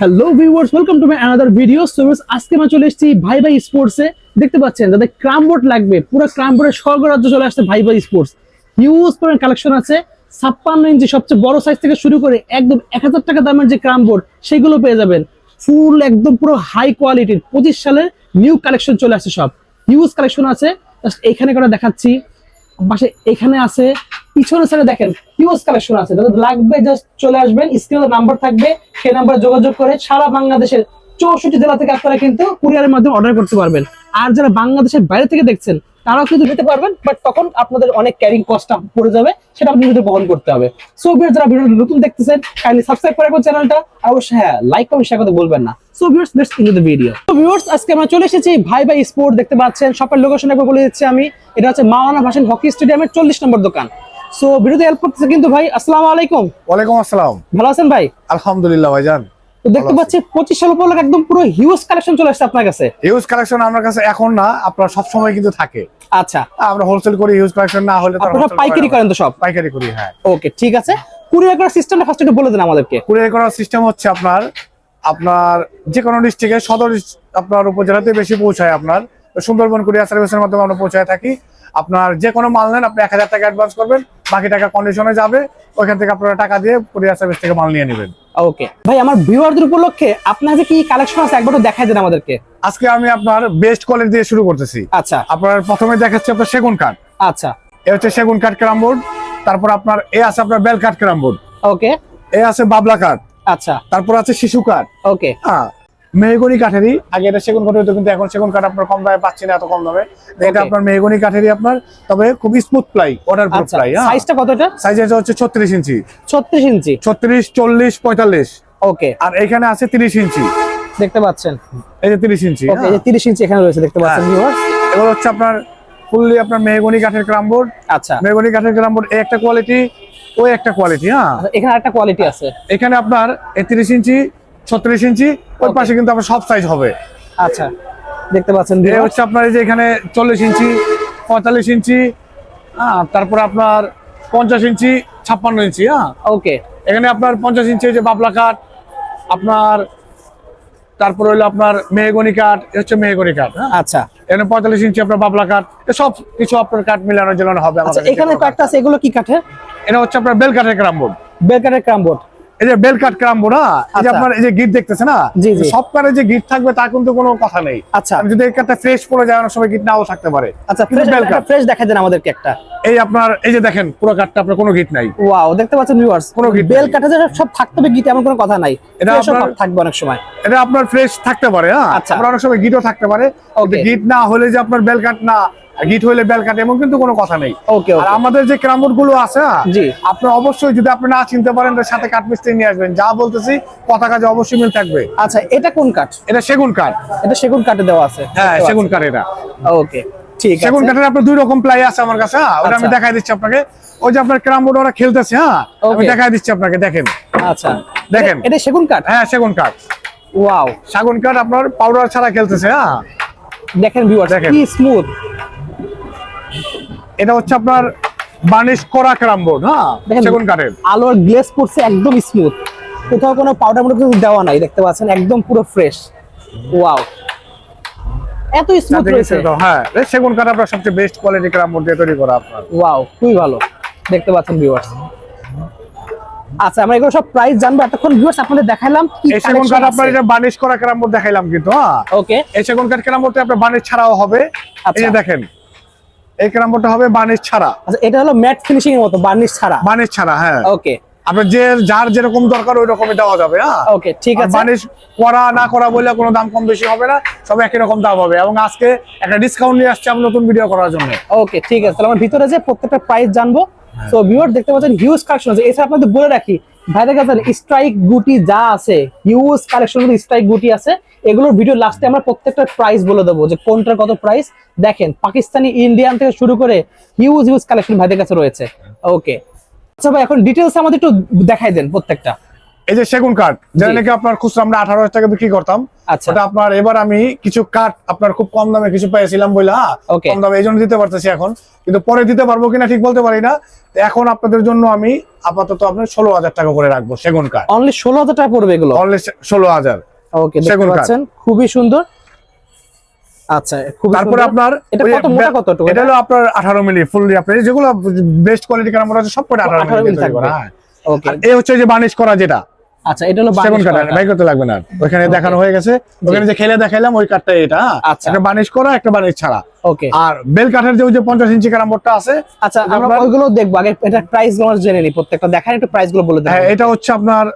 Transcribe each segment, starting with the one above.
Hello viewers welcome to my another video so আজকে আমরা চলে এসেছি ভাই ভাই স্পোর্টসে দেখতে পাচ্ছেন, যাদের ক্রামবোর্ড লাগবে, পুরো ক্রামবোর্ডের স্বর্গরাজ্য চলে আসছে ভাই ভাই স্পোর্টস হিউজ পরিমাণ কালেকশন আছে। ছাপ্পান্ন ইঞ্চি সবচেয়ে বড় সাইজ থেকে শুরু করে একদম এক হাজার টাকা দামের যে ক্রামবোর্ড সেগুলো পেয়ে যাবেন। ফুল একদম পুরো হাই কোয়ালিটির পঁচিশ সালের নিউ কালেকশন চলে আসছে সব। হিউজ কালেকশন আছে। Just এখানে করে দেখাচ্ছি। পাশে এখানে আছে পিছনের সাইডে দেখেন হিউজ কালেকশন আছে। যাদের লাগবে জাস্ট চলে আসবেন স্ক্রিনে নাম্বার থাকবে, সেই নাম্বারে যোগাযোগ করে সারা বাংলাদেশের চৌষট্টি জেলা থেকে আপনারা কিন্তু কুরিয়ারের মাধ্যমে অর্ডার করতে পারবেন। আর যারা বাংলাদেশের বাইরে থেকে দেখছেন, তারাও কিন্তু নিতে পারবেন বাট তখন আপনাদের অনেক ক্যারিং কস্টটা পড়ে যাবে, সেটা আপনি নিজেদের বহন করতে হবে। সো ভিউয়ার্স যারা ভিডিওটা নতুন দেখতেছেন কাইন্ডলি সাবস্ক্রাইব করে রাখবেন চ্যানেলটা আর অবশ্যই হ্যাঁ লাইক কমেন্ট শেয়ার করতে বলবেন না। So viewers let's into the video so viewers আজকে আমরা চলে এসেছি ভাই ভাই স্পোর্ট দেখতে পাচ্ছেন শপের লোকেশন একবার বলে দিচ্ছি আমি। এটা হচ্ছে মাওলানা ভাসান হকি স্টেডিয়ামের চল্লিশ নম্বর দোকান। সো ভিডিওতে হেল্প করতেছে কিন্তু ভাই আসসালামু আলাইকুম। ওয়ালাইকুম আসসালাম। ভালো আছেন ভাই? আলহামদুলিল্লাহ ভাইজান তো দেখতে পাচ্ছি পঁচিশ সাল উপলক্ষে একদম পুরো হিউজ কালেকশন চলে আসছে আপনার কাছে। ইউজ কালেকশন আমার কাছে এখন না আপনার সব সময় কিন্তু থাকে। আচ্ছা। আমরা হোলসেল করি ইউজ কালেকশন না হলে তো আপনারা পাইকারি করেন তো সব? পাইকারি করি হ্যাঁ। ওকে ঠিক আছে। কুরিয়ার করার সিস্টেমটা ফার্স্ট একটু বলে দেন আমাদেরকে। কুরিয়ার করার সিস্টেম হচ্ছে আপনার আপনার যে কোনো ডিস্ট্রিক্টে সদর আপনার উপজেলাতে বেশি পৌঁছায় আপনার। সুন্দরবন কুরিয়ার সার্ভিসের মাধ্যমে আমরা পৌঁছায় থাকি। আপনার যে কোনো মাল নেন আপনি এক হাজার টাকা অ্যাডভান্স করবেন বাকি টাকা কন্ডিশনে যাবে ওইখান থেকে আপনারা টাকা দিয়ে কুরিয়ার সার্ভিস থেকে মাল নিয়ে নেবেন। ওকে ভাই আমার ভিউয়ারদের উপলক্ষে আপনার যে কি কালেকশন আছে একবার দেখাই দেন আমাদেরকে। আজকে আমি আপনার বেস্ট কোয়ালিটি দিয়ে শুরু করতেছি। আচ্ছা। আপনার প্রথমে দেখাচ্ছি আপনার সেগুন কাঠ। আচ্ছা। এ হচ্ছে সেগুন কাঠ ক্যারাম বোর্ড। তারপর আপনার এ আছে আপনার বেল কাঠ ক্যারাম বোর্ড। ওকে এ আছে বাবলা কাঠ। আচ্ছা। তারপর আছে শিশু কাঠ। ওকে হ্যাঁ। মেহগনি কাঠেরই। আগে এটা সেগুন কাঠ হতো কিন্তু এখন সেগুন কাঠ আপনার কম দামে পাচ্ছি না এত কম দামে। এটা আপনার মেহগনি কাঠেরই আপনার তবে খুব smooth ply waterproof ply হ্যাঁ। সাইজটা কতটা সাইজ হচ্ছে ছত্রিশ ইঞ্চি। ছত্রিশ ইঞ্চি। ছত্রিশ চল্লিশ পঁয়তাল্লিশ। ওকে আর এখানে আছে তিরিশ ইঞ্চি। দেখতে পাচ্ছেন। এই যে তিরিশ ইঞ্চি ওকে এই যে তিরিশ ইঞ্চি এখানে রয়েছে দেখতে পাচ্ছেন হ্যাঁ। ভিউয়ার্স এবার হচ্ছে আপনার ফুললি আপনার মেহগনি কাঠের ক্রাম বোর্ড আচ্ছা। মেহগনি কাঠের ক্রাম বোর্ড এই একটা কোয়ালিটি ওই একটা কোয়ালিটি হ্যাঁ। আচ্ছা, এখানে একটা কোয়ালিটি আছে। এখানে আপনার তিরিশ ইঞ্চি ছত্রিশ ইঞ্চি ওই পাশে কিন্তু আপনার সব সাইজ হবে। আচ্ছা দেখতে পাচ্ছেন হচ্ছে আপনার এই যে এখানে চল্লিশ ইঞ্চি পঁয়তাল্লিশ ইঞ্চি হ্যাঁ তারপর আপনার পঞ্চাশ ইঞ্চি ছাপ্পান্ন ইঞ্চি হ্যাঁ ওকে এখানে আপনার পঞ্চাশ ইঞ্চি যে বাবলা কাঠ আপনার তারপর হইল আপনার মেহগনি কাঠ এ হচ্ছে মেহগনি কাঠ হ্যাঁ। আচ্ছা। এখানে পঁয়তাল্লিশ ইঞ্চি আপনার বাবলা কাঠ এ সব কিছু আপনার কাঠ মিলানো ঝোলানো হবে আচ্ছা আমাদের এখানে কয়েকটা আছে এগুলো কি কাঠের? এটা হচ্ছে আপনার বেল কাঠের ক্রাম বোর্ড বেকারের ক্রামবোর্ড। এই যে বেল কাঠ ক্রাম বোর্ড হ্যাঁ? এই যে আচ্ছা। আপনার এই যে গিট দেখতেছে না জি। সব কাঠে যে গিট থাকবে তা কিন্তু কোনো কথা নেই। আচ্ছা। যদি এই কাঠটা ফ্রেশ পড়ে যায় অনেক সময় গিট নাও থাকতে পারে। আচ্ছা কিন্তু ফ্রেশ বেল কাঠ ফ্রেশ দেখাই দেন আমাদেরকে একটা। এই আপনার এই যে দেখেন পুরো কাঠটা আপনার কোনো গিট নাই। ওয়াও দেখতে পাচ্ছেন ভিউয়ার্স কোনো গিট বেল। কাঠে যে সব থাকতে হবে গিট এমন কোনো কথা নাই। এটা আপনার- থাকবে অনেক সময়। এটা আপনার ফ্রেশ থাকতে পারে হ্যাঁ? আচ্ছা। অনেক সময় গিটও থাকতে পারে. গিট না হলে যে আপনার বেল কাঠ না গিট হলে বেল কাঠ এমন কিন্তু কোনো কথা নেই। ওকে আর আমাদের যে ক্রামবোর্ডগুলো আছে হ্যাঁ, জি। আপনি অবশ্যই যদি আপনি না চিনতে পারেন সাথে কাঠ মিস্ত্রি নিয়ে আসবেন। যা বলতেছি কথা কাজে অবশ্যই মিল থাকবে। আচ্ছা এটা কোন কাঠ? এটা সেগুন কাঠ। এটা সেগুন কাঠে দেওয়া আছে। হ্যাঁ সেগুন কাঠ এটা। ওকে ঠিক সেগুন কাঠের আপনার দুই রকম প্লাই আছে আমার কাছে হ্যাঁ? ওটা আমি আচ্ছা। দেখাই দিচ্ছি আপনাকে। ওই যে আপনার ক্রামবোর্ড ওরা খেলতেছে হ্যাঁ? আমি দেখাই দিচ্ছি আপনাকে দেখেন। আচ্ছা। দেখেন। এটা- সেগুন কাঠ? হ্যাঁ সেগুন কাঠ। ওয়াও সেগুন কাঠ আপনার পাউডার ছাড়া খেলতেছে হ্যাঁ? দেখেন দেখেন। কি স্মুথ এটা হচ্ছে আপনার বার্নিশ করা ক্রামবোর্ড হ্যাঁ দেখেন। সেগুন কাঠের। আলোর গ্লেজ পড়ছে একদম স্মুথ কোথাও কোনো পাউডার মতো কিছু দেওয়া নাই দেখতে পাচ্ছেন একদম পুরো ফ্রেশ ওয়াও এত স্মুথ রয়েছে। হ্যাঁ সেগুন কাঠ আপনার সবচেয়ে বেস্ট কোয়ালিটি ক্রামবোর্ড দিয়ে তৈরি করা আপনার। ওয়াও খুবই ভালো। দেখতে পাচ্ছেন ভিউয়ার্স আচ্ছা আমরা এগুলো সব প্রাইস জানব। এতক্ষণ ভিউয়ার্স আপনাদের দেখাইলাম কি এই সেগুন কাঠ আপনার এটা বার্নিশ করা ক্রামবোর্ড দেখাইলাম কিন্তু হ্যাঁ। ওকে এই সেগুন কাঠ ক্রামবোর্ডে আপনার বার্নিশ ছাড়াও হবে। এই আচ্ছা। যে দেখেন এই ক্রামবোর্ডটা হবে বার্নিশ ছাড়া। আচ্ছা এটা হলো ম্যাট ফিনিশিং এর মতো বার্নিশ ছাড়া? বার্নিশ ছাড়া হ্যাঁ। ওকে। আপনার যে যার যেরকম দরকার ওই রকমই দেওয়া যাবে হ্যাঁ। ওকে ঠিক আছে। বার্নিশ করা না করা বললে কোনো দাম কম বেশি হবে না সব একই রকম দাম হবে। এবং আজকে একটা ডিসকাউন্ট নিয়ে আসছে আমি নতুন ভিডিও করার জন্য। ওকে ঠিক আছে। তাহলে আমরা ভিতরে যে প্রত্যেকটা প্রাইস জানব হ্যাঁ। তো ভিউয়ার দেখতে পাচ্ছেন হিউজ কালেকশন আছে। এছাড়া আপনাদের বলে রাখি ভাইদের কাছে স্ট্রাইক গুটি যা আছে হিউজ কালেকশন স্ট্রাইক গুটি আছে, এগুলোর ভিডিও লাস্টে আমরা প্রত্যেকটা প্রাইস বলে দেবো, যে কোনটার কত প্রাইস দেখেন, পাকিস্তানি ইন্ডিয়ান থেকে শুরু করে হিউজ হিউজ কালেকশন ভাইদের কাছে রয়েছে। ওকে আচ্ছা ভাই, এখন ডিটেলস আমাদের একটু দেখাই দেন প্রত্যেকটা। এই যে সেগুন কাঠ যেটা নাকি আপনার খুচরা আমরা আঠারো হাজার টাকা বিক্রি করতাম। আচ্ছা। ওটা আপনার এবার আমি কিছু কাঠ আপনার খুব কম দামে কিছু পেয়েছিলাম বলে হ্যাঁ? কম দামে এই জন্য দিতে পারতেছি এখন। কিন্তু পরে দিতে পারব কিনা ঠিক বলতে পারি না। এখন আপনাদের জন্য আমি আপাতত আপনার ষোলো হাজার টাকা করে রাখব সেগুন কাঠ। অনলি ষোলো হাজার টাকা পড়বে এগুলো? অনলি ষোলো হাজার। ওকে সেগুন কাঠ। খুবই সুন্দর। আচ্ছা তারপরে আপনার এটা কত মোটা কত এটা হলো আপনার আঠারো মিলি ফুললি আপনার যেগুলো বেস্ট কোয়ালিটি কেমন আছে সব করে আঠারো 18 মিলি থাকবে। হ্যাঁ। ওকে। এই হচ্ছে যে বার্নিশ করা যেটা আচ্ছা এটা হলো সেগুন কাঠ। বাই করতে লাগবে না। ওখানে দেখানো হয়ে গেছে। ওখানে যে খেলে দেখাইলাম ওই কাঠটা এটা হ্যাঁ? আচ্ছা। একটা বার্নিশ করা একটা বার্নিশ ছাড়া। ওকে আর বেল কাঠের যে ওই যে পঞ্চাশ ইঞ্চি কারাম্বরটা আছে আচ্ছা আমরা ওইগুলো দেখব। আগে এটা প্রাইসগুলো জেনে নিই প্রত্যেকটা দেখান একটু প্রাইসগুলো বলে দেন। হ্যাঁ এটা হচ্ছে আপনার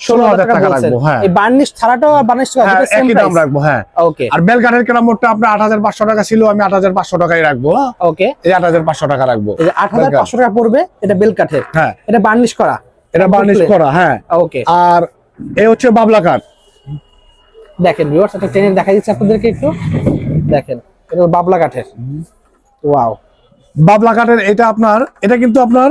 ষোলো হাজার টাকা রাখব হ্যাঁ। এই বার্নিশ ছাড়াটাও আর বার্নিশ হ্যাঁ, একই দাম রাখব হ্যাঁ। ওকে আর বেল কাঠের কেরামোরটা আপনার আট হাজার পাঁচশো টাকা ছিল আমি আট হাজার পাঁচশো টাকাই রাখব? ওকে এই আট হাজার পাঁচশো টাকা রাখব। আট হাজার পাঁচশো টাকা পড়বে এটা বেল কাঠের। হ্যাঁ। এটা বার্নিশ করা। এটা বার্নিশ করা হ্যাঁ। ওকে। আর এ হচ্ছে বাবলা কাঠ। দেখেন ভিউয়ার্স একটা ট্রেনে দেখা দিচ্ছে আপনাদেরকে একটু। দেখেন এটা বাবলা কাঠের। ওয়াও। বাবলা কাঠের এটা আপনার এটা কিন্তু আপনার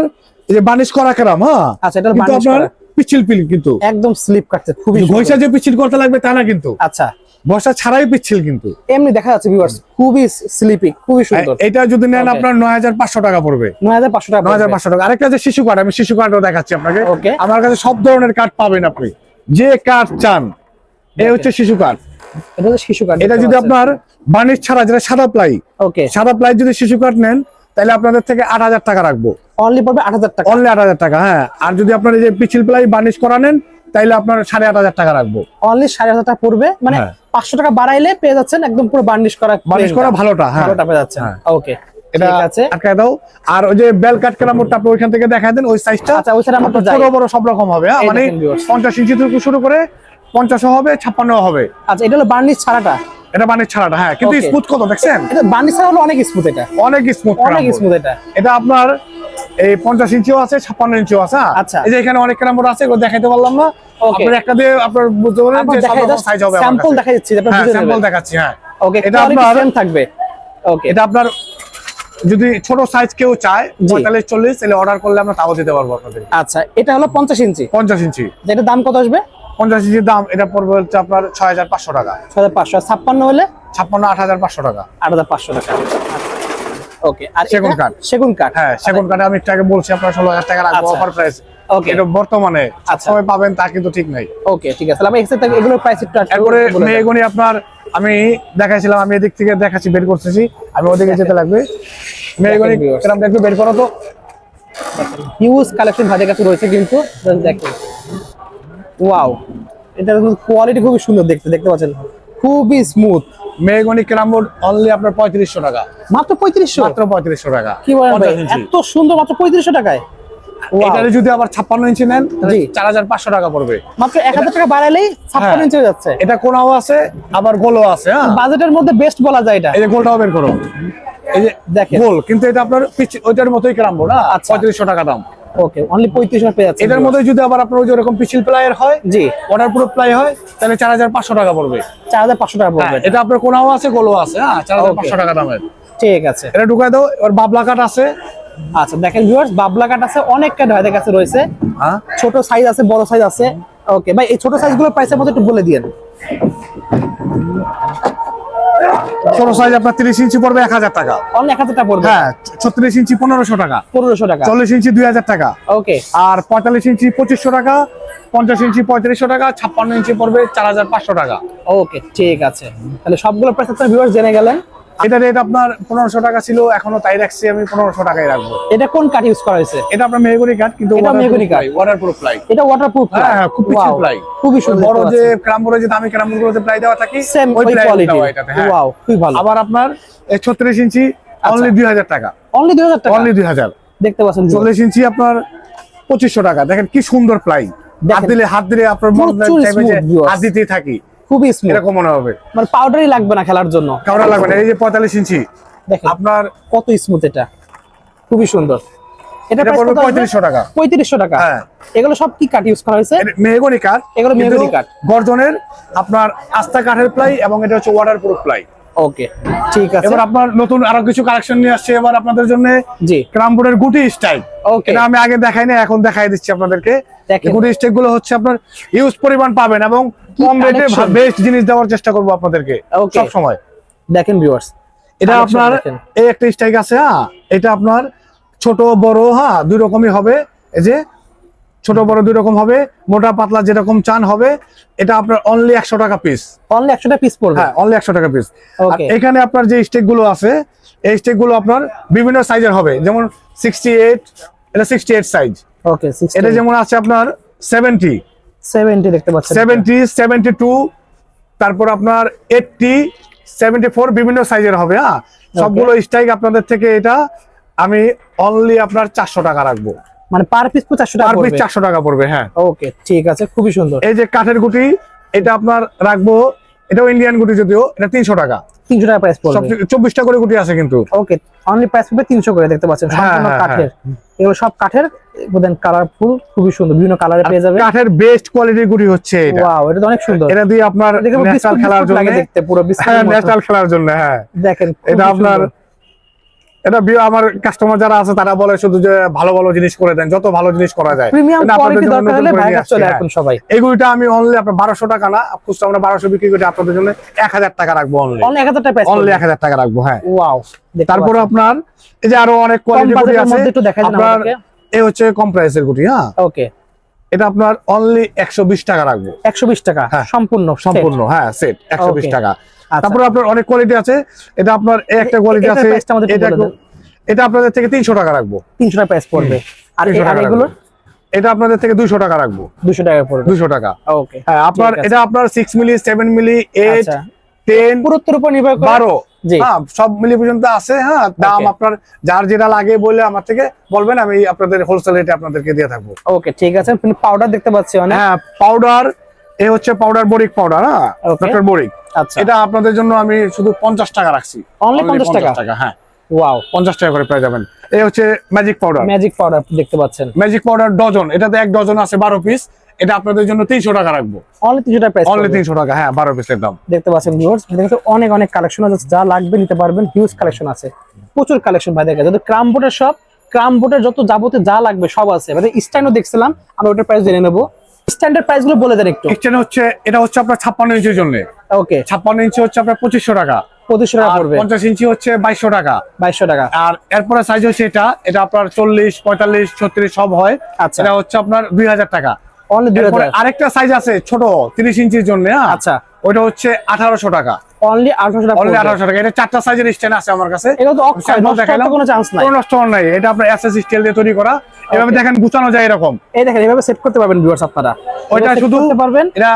এই যে বার্নিশ করা কেরাম হ্যাঁ। আচ্ছা এটা বার্নিশ করা। পিচ্ছিল পিল কিন্তু। একদম স্লিপ কাটছে খুবই। ঘষা যে পিচ্ছিল করতে লাগবে তা না কিন্তু। আচ্ছা। ঘষা ছাড়াই পিচ্ছিল কিন্তু। এমনি দেখা যাচ্ছে ভিউয়ার্স খুবই স্লিপি খুবই সুন্দর। এটা যদি নেন আপনার নয় হাজার পাঁচশো টাকা পড়বে। নয় হাজার পাঁচশো টাকা নয় হাজার পড়বে। পাঁচশো টাকা। আরেকটা যে শিশু কাঠ আমি শিশু কাঠও দেখাচ্ছি আপনাকে। আমার কাছে সব ধরনের কাঠ পাবেন আপনি। যে কাঠ চান এই হচ্ছে শিশু কাঠ এটা হলো শিশু কাঠ এটা যদি আপনার বার্নিশ ছাড়া যেটা সাদা প্লাই ওকে সাদা প্লাই যদি শিশু কাঠ নেন তাহলে আপনাদের থেকে আট হাজার টাকা রাখব। অনলি পড়বে আট হাজার টাকা। অনলি আট হাজার টাকা হ্যাঁ। আর যদি আপনার এই যে পিছিল প্লাই বার্নিশ করা নেন তাহলে আপনার সাড়ে আট হাজার টাকা রাখব। অনলি সাড়ে হাজার টাকা পড়বে। মানে হ্যাঁ। পাঁচশো টাকা বাড়াইলে পেয়ে যাচ্ছেন একদম পুরো বার্নিশ করা বার্নিশ করা ভালোটা হ্যাঁ। ভালোটা পেয়ে যাচ্ছেন। হ্যাঁ। ওকে এটা আছে। আটকায় দাও। আর ওই যে বেল কাট কেরামোরটা আপনি ওইখান থেকে দেখায় দেন ওই সাইজটা আচ্ছা ওই সাইডে আমরা ছোট বড় সব রকম হবে হ্যাঁ? মানে ইঞ্চি থেকে শুরু করে পঞ্চাশও হবে আচ্ছা এটা হলো বার্নিশ ছাড়াটা? এটা বার্নিশ ছাড়াটা হ্যাঁ। কিন্তু স্মুথ কত দেখছেন? এটা বার্নিশ ছাড়া হলো অনেক স্মুথ এটা। অনেক স্মুথ অনেক স্মুথ এটা। এটা আপনার এই পঞ্চাশ ইঞ্চিও আছে ছাপ্পান্ন ইঞ্চিও আছে হ্যাঁ? আচ্ছা। এই যে এখানে অনেক কেরামোর আছে এগুলো দেখাইতে পারলাম না. আপনার একটা দিয়ে আপনার বুঝতে যে সাইজ হবে স্যাম্পল দেখা যাচ্ছে আপনারা বুঝে স্যাম্পল দেখাচ্ছি হ্যাঁ। ওকে এটা আপনার সেম থাকবে। ওকে এটা আপনার যদি ছোট সাইজ কেউ চায়। পঁয়তাল্লিশ চল্লিশ তাহলে অর্ডার করলে আমরা তাও দিতে পারব আপনাদের। আচ্ছা এটা হলো পঞ্চাশ ইঞ্চি। পঞ্চাশ ইঞ্চি। যেটা দাম কত আসবে? পঞ্চাশ ইঞ্চির দাম এটা পড়বে হচ্ছে আপনার ছয় হাজার পাঁচশো টাকা। ছয় হাজার পাঁচশো। ছাপ্পান্ন হলে? ছাপ্পান্ন আট হাজার পাঁচশো টাকা। আট হাজার পাঁচশো টাকা। ওকে আর সেগুন কাঠ। সেগুন কাঠ। হ্যাঁ সেগুন কাঠে আমি বলছি আপনার ষোলো হাজার আচ্ছা। অফার প্রাইস ওকে এটা বর্তমানে আচ্ছা। সবাই পাবেন তা কিন্তু ঠিক নাই। ওকে ঠিক আছে। আমি এগুলোর প্রাইস একটু আপনার আমি দেখাইছিলাম আমি এদিক থেকে দেখাচ্ছি বের করতেছি। আমি ওদিকে যেতে লাগবে। একটু বের করো তো। হিউজ কালেকশন ভাইদের কাছে রয়েছে কিন্তু। দেখেন। ওয়াও এটা কোয়ালিটি খুবই সুন্দর দেখতে দেখতে পাচ্ছেন? খুবই স্মুথ মেয়েগুনি ক্যারাম বোর্ড অনলি আপনার পঁয়ত্রিশশো টাকা। মাত্র পঁয়ত্রিশশো? মাত্র পঁয়ত্রিশশো টাকা। কি বলেন ভাই? 50 ইঞ্চি। এত সুন্দর মাত্র পঁয়ত্রিশশো টাকায়? এটারে যদি আবার ছাপ্পান্ন ইঞ্চি নেন চার হাজার পাঁচশো টাকা পড়বে। মাত্র এক হাজার টাকা বাড়ালেই ছাপ্পান্ন হ্যাঁ। ইঞ্চি যাচ্ছে। এটা কোনাও আছে আবার গোলও আছে হ্যাঁ। বাজেটের মধ্যে বেস্ট বলা যায় এটা। এই যে গোলটাও বের করো। এই যে দেখেন। গোল কিন্তু এটা আপনার ওইটার মতোই ক্যারাম বোর্ড হ্যাঁ। আচ্ছা। পঁয়ত্রিশশো টাকা দাম। ওকে অনলি পঁয়ত্রিশশো পেয়ে যাচ্ছে এটার মধ্যে যদি আবার আপনার ওই যে ওরকম পিছিল প্লাইয়ের হয় জি। ওয়াটার প্রুফ প্লাই হয় তাহলে চার হাজার পাঁচশো টাকা পড়বে। চার হাজার পাঁচশো টাকা হ্যাঁ, পড়বে এটা আপনার কোনাও আছে গোলও আছে হ্যাঁ চার হাজার Okay. পাঁচশো টাকা দামের। ঠিক আছে। এটা ঢুকাই দাও এবার বাবলা কাঠ আছে। আচ্ছা দেখেন ভিউয়ার্স বাবলা কাঠ আছে অনেক কাঠ ভাইদের কাছে রয়েছে। হ্যাঁ। ছোট সাইজ আছে বড় সাইজ আছে। ওকে ভাই এই ছোট সাইজগুলোর প্রাইসের মধ্যে একটু বলে দিয়েন। ছোট সাইজ আপনার তিরিশ ইঞ্চি পড়বে এক হাজার টাকা। এক হাজার টাকা পড়বে? হ্যাঁ ছত্রিশ ইঞ্চি পনেরোশো টাকা। পনেরোশো টাকা। চল্লিশ ইঞ্চি দুই হাজার টাকা। ওকে। আর পঁয়তাল্লিশ ইঞ্চি পঁচিশশো টাকা পঞ্চাশ ইঞ্চি পঁয়ত্রিশশো টাকা ছাপ্পান্ন ইঞ্চি পড়বে চার হাজার পাঁচশো টাকা। ওকে ঠিক আছে। তাহলে সবগুলো প্রাইস আপনার ভিউয়ার্স জেনে গেলেন। এটা রেট আপনার পনেরোশো টাকা ছিল এখনও তাই রাখছি আমি পনেরোশো টাকায় রাখব। এটা কোন কাঠ ইউজ করা হয়েছে? এটা আপনার মেহগুনি কাঠ কিন্তু এটা মেহগনি কাঠ। ওয়াটার প্রুফ এটা ওয়াটারপ্রুফ হ্যাঁ হ্যাঁ খুব পিচ্ছিল খুবই সুন্দর বড় যে। ক্রামবোর্ডে যে দামি ক্রামবোর্ডগুলোতে প্লাই দেওয়া থাকে সেম ওই কোয়ালিটি হ্যাঁ। ওয়াও খুবই ভালো। আবার আপনার ছত্রিশ ইঞ্চি অনলি দুই হাজার টাকা। অনলি দুই হাজার টাকা? অনলি দুই হাজার। দেখতে পাচ্ছেন viewers। চল্লিশ ইঞ্চি আপনার পঁচিশশো টাকা। দেখেন কি সুন্দর প্লাই। হাত দিলে হাত দিলে আপনার মন চাইবে যে হাত দিতেই থাকি। খুবই স্মুথ এরকম মনে হবে। মানে পাউডারই লাগবে না খেলার জন্য। কাউরা লাগবে না এই যে পঁয়তাল্লিশ ইঞ্চি। দেখেন। আপনার কত স্মুথ এটা। খুবই সুন্দর। এটা পড়বে পঁয়ত্রিশশো পঁয়ত্রিশশো টাকা। পঁয়ত্রিশশো টাকা। হ্যাঁ। এগুলো সব কি কাঠ ইউজ করা হয়েছে? মেহগনি কাঠ এগুলো মেহগনি কাঠ। গর্জনের আপনার আস্থা কাঠের প্লাই এবং এটা হচ্ছে ওয়াটার প্রুফ প্লাই ওকে ঠিক আছে। এবার আপনার নতুন আরও কিছু কালেকশন নিয়ে আসছে এবার আপনাদের জন্য জি। ক্রামবোর্ডের গুটি স্টাইল ওকে এটা আমি আগে দেখাই না এখন দেখাই দিচ্ছি আপনাদেরকে। গুটি স্টেকগুলো হচ্ছে আপনার ইউজ পরিমাণ পাবেন এবং কম রেটে বেস্ট জিনিস দেওয়ার চেষ্টা করব আপনাদেরকে. সব সময়। দেখেন ভিউয়ার্স এটা আপনার এই একটা স্ট্রাইক আছে হ্যাঁ? এটা আপনার ছোট বড় হ্যাঁ? দুই রকমই হবে। এই যে ছোট বড় দুই রকম হবে মোটা পাতলা যেরকম চান হবে এটা আপনার অনলি একশো টাকা পিস অনলি একশোটা পিস পড়বে? হ্যাঁ অনলি একশো টাকা পিস. এখানে আপনার যে স্টেকগুলো আছে এই স্টেকগুলো আপনার বিভিন্ন সাইজের হবে। যেমন সিক্সটি এইট এটা সিক্সটি এইট সাইজ ওকে এটা যেমন আছে আপনার সেভেন্টি সেভেন্টি দেখতে পাচ্ছেন। সেভেন্টি সেভেন্টি টু তারপর আপনার এইটটি সেভেন্টি ফোর বিভিন্ন সাইজের হবে হ্যাঁ? সবগুলো স্ট্রাইক আপনাদের থেকে এটা আমি অনলি আপনার চারশো টাকা রাখব। মানে পার পিস চারশো টাকা পার পিস পড়বে। চারশো টাকা পড়বে হ্যাঁ। ওকে ঠিক আছে খুবই সুন্দর। এই যে কাঠের গুটি এটা আপনার রাখব এটাও ইন্ডিয়ান গুটি যদিও এটা তিনশো টাকা। তিনশো টাকা প্রাইস পড়বে। সব চব্বিশটা করে গুটি আছে কিন্তু। ওকে অনলি প্রাইস পড়বে তিনশো করে দেখতে পাচ্ছেন হ্যাঁ, সম্পূর্ণ হ্যাঁ, কাঠের। এগুলো সব কাঠের দেন কালারফুল খুবই সুন্দর বিভিন্ন কালারে পেয়ে যাবে। কাঠের বেস্ট কোয়ালিটির গুড়ি হচ্ছে এটা। ওয়াও এটা তো অনেক সুন্দর। এটা দিয়ে আপনার ন্যাশনাল খেলার জন্য। দেখতে পুরো হ্যাঁ বিস্কুটের মতো। ন্যাশনাল খেলার জন্য হ্যাঁ। দেখেন এটা আপনার। এটা আমার কাস্টমার যারা আছে তারা বলে শুধু যে ভালো ভালো জিনিস করে দেন যত ভালো জিনিস করা যায়। সবাই হ্যাঁ। এগুলিটা আমি অনলি আপনার বারোশো টাকা না খুচরা আমরা বারোশো বিক্রি করি আপনাদের জন্য এক হাজার টাকা রাখব অনলি অনলি এক হাজার টাকা রাখব হ্যাঁ। তারপরে আপনার এই যে আরও অনেক কোয়ালিটি আছে আপনার এই হচ্ছে কম প্রাইসের গুটি হ্যাঁ। ওকে এটা আপনার অনলি একশো বিশ টাকা রাখব। একশো বিশ টাকা হ্যাঁ। সম্পূর্ণ সম্পূর্ণ হ্যাঁ সেট একশো বিশ টাকা। তারপরে আপনার অনেক কোয়ালিটি আছে। এটা আপনার একটা কোয়ালিটি আছে এটা আপনাদের থেকে তিনশো টাকা রাখব। তিনশো টাকা প্রাইস পড়বে। আর এই- 300 আর টাকা এগুলো? এটা আপনাদের থেকে দুইশো টাকা রাখব। দুশো টাকা পড়বে। দুইশো টাকা। ওকে হ্যাঁ আপনার এটা আপনার six milli seven milli eight ten পুরুত্বের উপর নির্ভর করে বারো। হ্যাঁ সব মিলি পর্যন্ত আছে হ্যাঁ দাম আপনার যার যেটা লাগে বলে আমার থেকে বলবেন আমি আপনাদের হোলসেল রেটে আপনাদেরকে দিয়ে থাকব। ওকে ঠিক আছে পাউডার দেখতে পাচ্ছি হ্যাঁ পাউডার এ হচ্ছে পাউডার বরিক পাউডার হ্যাঁ. ডক্টর বরিক আচ্ছা। এটা আপনাদের জন্য আমি শুধু পঞ্চাশ টাকা রাখছি। Only 50 টাকা? হ্যাঁ। ওয়াও পঞ্চাশ টাকা করে পেয়ে যাবেন। এই হচ্ছে ম্যাজিক পাউডার ম্যাজিক পাউডার দেখতে পাচ্ছেন। ম্যাজিক পাউডার ডজন এটাতে এক ডজন আছে বারো পিস এটা আপনাদের জন্য তিনশো টাকা রাখব। অনলি তিনশো টাকা অনলি তিনশো টাকা হ্যাঁ বারো পিসের দাম। দেখতে পাচ্ছেন দেখতে অনেক অনেক কালেকশন আছে যা লাগবে নিতে পারবেন হিউজ কালেকশন আছে। প্রচুর কালেকশন ভাই দেখা যদি ক্রাম বোর্ডের সব ক্রাম বোর্ডের যত যাবতীয় যা লাগবে সব আছে। মানে স্ট্যান্ডও দেখছিলাম আমরা ওটার প্রাইস জেনে নেব। স্ট্যান্ডার্ড প্রাইসগুলো বলে দেন একটু। হচ্ছে এটা হচ্ছে আপনার ছাপ্পান্ন ইঞ্চির জন্য। ওকে ছাপ্পান্ন ইঞ্চি হচ্ছে আপনার পঁচিশশো টাকা। টাকা পড়বে। ইঞ্চি হচ্ছে টাকা। টাকা। আর এরপরে সাইজ হচ্ছে এটা এটা আপনার চল্লিশ পঁয়তাল্লিশ ছত্রিশ সব হয়। আচ্ছা। এটা হচ্ছে আপনার দুই হাজার টাকা। অনলি আরেকটা সাইজ আছে ছোট তিরিশ ইঞ্চির জন্য হ্যাঁ? আচ্ছা। ওইটা হচ্ছে আঠারোশো টাকা। অনলি আঠারোশো টাকা অনলি এটা চারটা সাইজের স্ট্যান্ড আছে আমার কাছে। এগুলো তো অক্ষয় Sample নষ্ট দেখাইলাম। হওয়ার কোনো চান্স নাই। কোনো নষ্ট নাই। এটা আপনার এসএস স্টিল দিয়ে তৈরি করা। এভাবে দেখেন গুছানো যায় এরকম। এই দেখেন এভাবে সেট করতে পারবেন ভিউয়ার্স আপনারা। ওইটা শুধু করতে পারবেন। এটা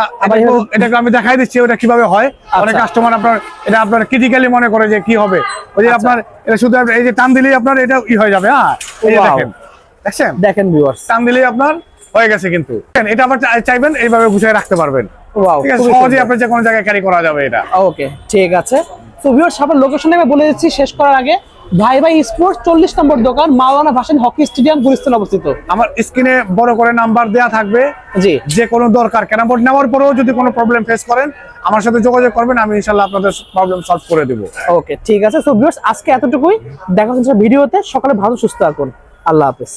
এটাকে আমি দেখাই দিচ্ছি ওটা কীভাবে হয়। অনেক আচ্ছা। কাস্টমার আপনার এটা আপনার ক্রিটিক্যালি মনে করে যে কি হবে। ওই যে আচ্ছা। আপনার এটা শুধু এই যে টান দিলেই আপনার এটা ই হয়ে যাবে হ্যাঁ? এই দেখেন। দেখেন ভিউয়ার্স টান দিলেই আপনার হয়ে গেছে কিন্তু। এটা আবার চাইবেন এইভাবে গুছিয়ে রাখতে পারবেন। সহজেই আপনার যে কোনো জায়গায় ক্যারি করা যাবে এটা। ওকে ঠিক আছে। তো ভিউয়ার্স আপনার লোকেশন আমি বলে দিচ্ছি শেষ করার আগে ভাই ভাই স্পোর্টস চল্লিশ নম্বর দোকান মাওলানা ভাসান হকি স্টেডিয়াম গুলিস্তান অবস্থিত। আমার স্ক্রিনে বড় করে নাম্বার দেয়া থাকবে। জি। যে কোনো দরকার কেন বোর্ড নেওয়ার পরেও যদি কোনো প্রবলেম ফেস করেন আমার সাথে যোগাযোগ করবেন আমি ইনশাল্লাহ আপনাদের প্রবলেম সলভ করে দেবো। ওকে ঠিক আছে। তো ভিউয়ার্স আজকে এতটুকুই। দেখা হচ্ছে ভিডিওতে। সকালে ভালো সুস্থ থাকুন। আল্লাহ হাফেজ।